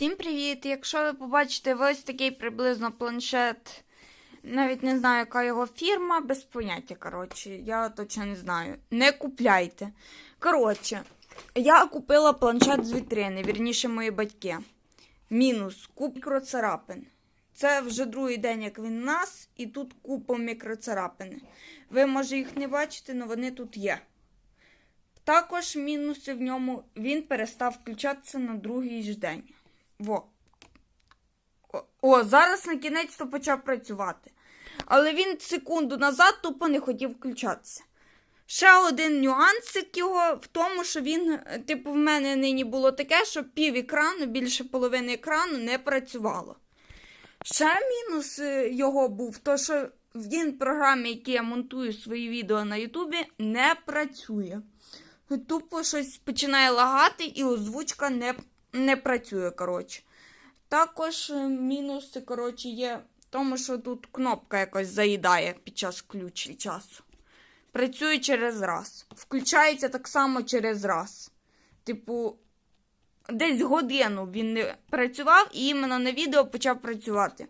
Всім привіт! Якщо ви побачите ось такий приблизно планшет, навіть не знаю, яка його фірма, без поняття, коротше, я точно не знаю. Не купляйте. Коротше, я купила планшет з вітрини, вірніше, мої батьки. Мінус куб мікроцарапин. Це вже другий день, як він у нас, і тут купа мікроцарапини. Ви, може, їх не бачите, але вони тут є. Також мінуси в ньому він перестав включатися на другий ж день. Во. О, зараз на кінець то почав працювати. Але він секунду назад тупо не хотів включатися. Ще один нюансик його в тому, що він, типу, в мене нині було таке, що пів екрану, більше половини екрану не працювало. Ще мінус е, його був, то що він в програмі, які я монтую свої відео на Ютубі, не працює. Тупо щось починає лагати і озвучка не, не працює, коротше. Також е, мінуси, коротше, є в тому, що тут кнопка якось заїдає під час включення часу. Працює через раз. Включається так само через раз. Типу, десь годину він не працював і іменно на відео почав працювати.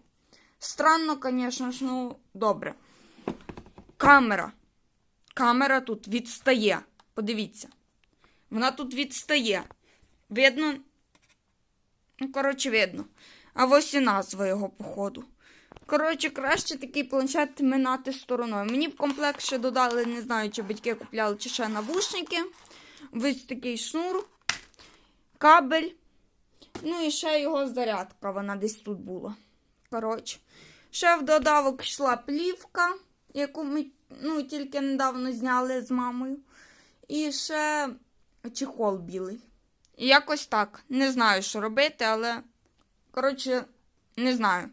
Странно, звісно ж, ну добре. Камера. Камера тут відстає. Подивіться. Вона тут відстає. Видно? Ну, коротше, видно. А ось і назва його, походу. Коротше, краще такий планшет минати стороною. Мені в комплект ще додали, не знаю, чи батьки купляли, чи ще навушники. Ось такий шнур, кабель. Ну і ще його зарядка, вона десь тут була. Коротше. Ще в додавок йшла плівка, яку ми ну, тільки недавно зняли з мамою. І ще чехол білий. І якось так. Не знаю, що робити, але, коротше, не знаю.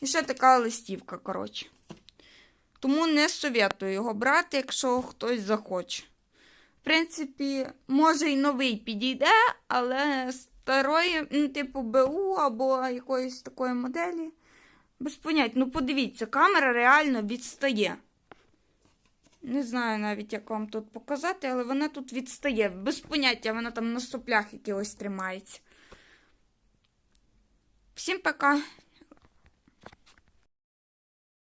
І ще така листівка, коротше. Тому не советую його брати, якщо хтось захоче. В принципі, може і новий підійде, але старої, ну, типу, БУ або якоїсь такої моделі. Без понять. Ну, подивіться, камера реально відстає. Не знаю навіть, як вам тут показати, але вона тут відстає. Без поняття, вона там на соплях якихось тримається. Всім пока!